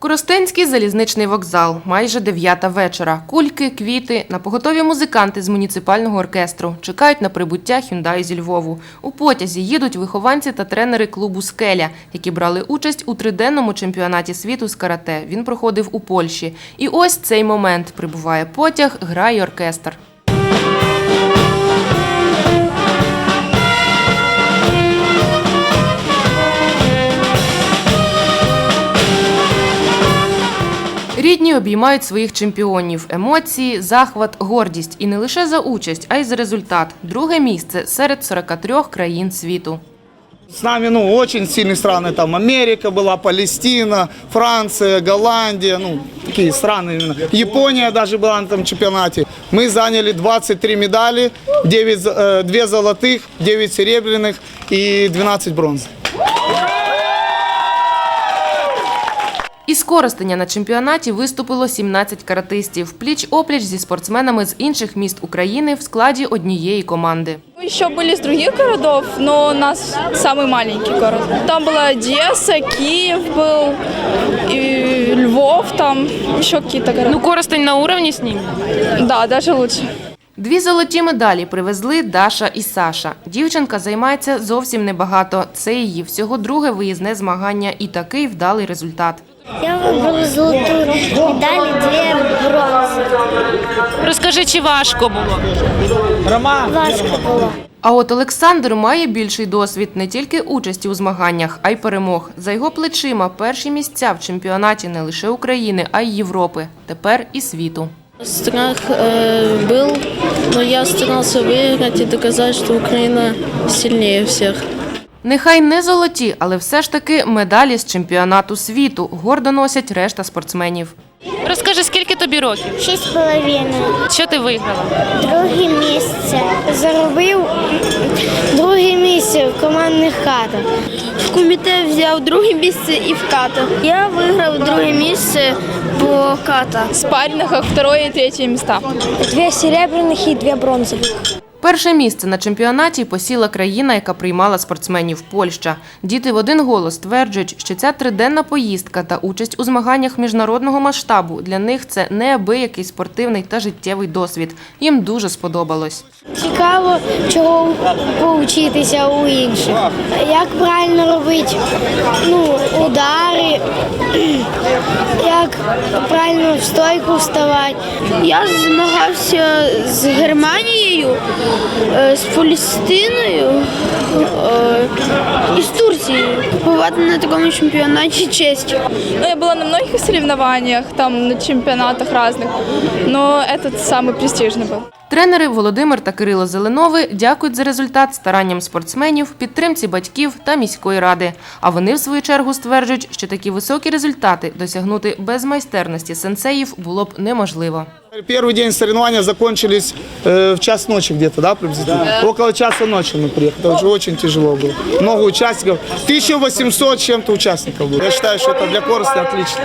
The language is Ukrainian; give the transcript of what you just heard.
Коростенський залізничний вокзал. Майже дев'ята вечора. Кульки, квіти, на поготові музиканти з муніципального оркестру. Чекають на прибуття Хюндай зі Львову. У потязі їдуть вихованці та тренери клубу Скеля, які брали участь у триденному чемпіонаті світу з карате. Він проходив у Польщі. І ось цей момент. Прибуває потяг, грає оркестр. Рідні обіймають своїх чемпіонів. Емоції, захват, гордість. І не лише за участь, а й за результат. Друге місце серед 43 країн світу. С нами, ну, очень сильные страны, там Америка была, Палестина, Франция, Голландия, ну, такие страны именно. Япония даже была на этом чемпионате. Мы заняли 23 медали, 9, з- э, 2 золотых, 9 серебряных и 12 бронз. Із Коростеня на чемпіонаті виступило 17 каратистів. Пліч-опліч зі спортсменами з інших міст України в складі однієї команди. Мы еще были с других городов, но у нас самый маленький город. Там была Одесса, Киев был, и Львов, там еще какие-то города. Ну, Коростень на уровне с ними. да, даже лучше. Дві золоті медалі привезли Даша і Саша. Дівчинка займається зовсім небагато. Це її всього друге виїзне змагання і такий вдалий результат. Я вибрала золоту медаль, дві бронзи. Розкажи, чи важко було? Важко було. А от Олександр має більший досвід не тільки участі у змаганнях, а й перемог. За його плечима перші місця в чемпіонаті не лише України, а й Європи. Тепер і світу. Страх э, был, но я старался выиграть и доказать, что Украина сильнее всех. Нехай не золоті, але все ж таки медалі з чемпіонату світу гордо носять решта спортсменів. Розкажи, скільки тобі років? Шість з половиною. Що ти виграла? Друге місце. Заробив друге місце в командних катах. В комітет взяв друге місце і в катах. Я виграв друге місце по катах. В спаррингах второе и третье места. Дві серебряних і дві бронзових. Перше місце на чемпіонаті посіла країна, яка приймала спортсменів Польща. Діти в один голос стверджують, що ця триденна поїздка та участь у змаганнях міжнародного масштабу для них це неабиякий спортивний та життєвий досвід. Їм дуже сподобалось. Цікаво, чого повчитися у інших. Як правильно робити ну, удари, як правильно в стойку вставати. Я змагався з Германією, з Палестиною е, і з Турцією. Побувати на такому чемпіонаті честь. Ну, я была на многих соревнованиях, там на чемпионатах разных, но этот самый престижный был. Тренери Володимир та Кирило Зеленови дякують за результат старанням спортсменів, підтримці батьків та міської ради. А вони, в свою чергу, стверджують, що такі високі результати досягнути без майстерності сенсеїв було б неможливо. Первый день соревнования закончились э, в час ночи где-то, да, приблизительно? Около часа ночи мы приехали. Это уже очень тяжело было. Много участников. 1800 с чем-то участников было. Я считаю, что это для Корости отлично.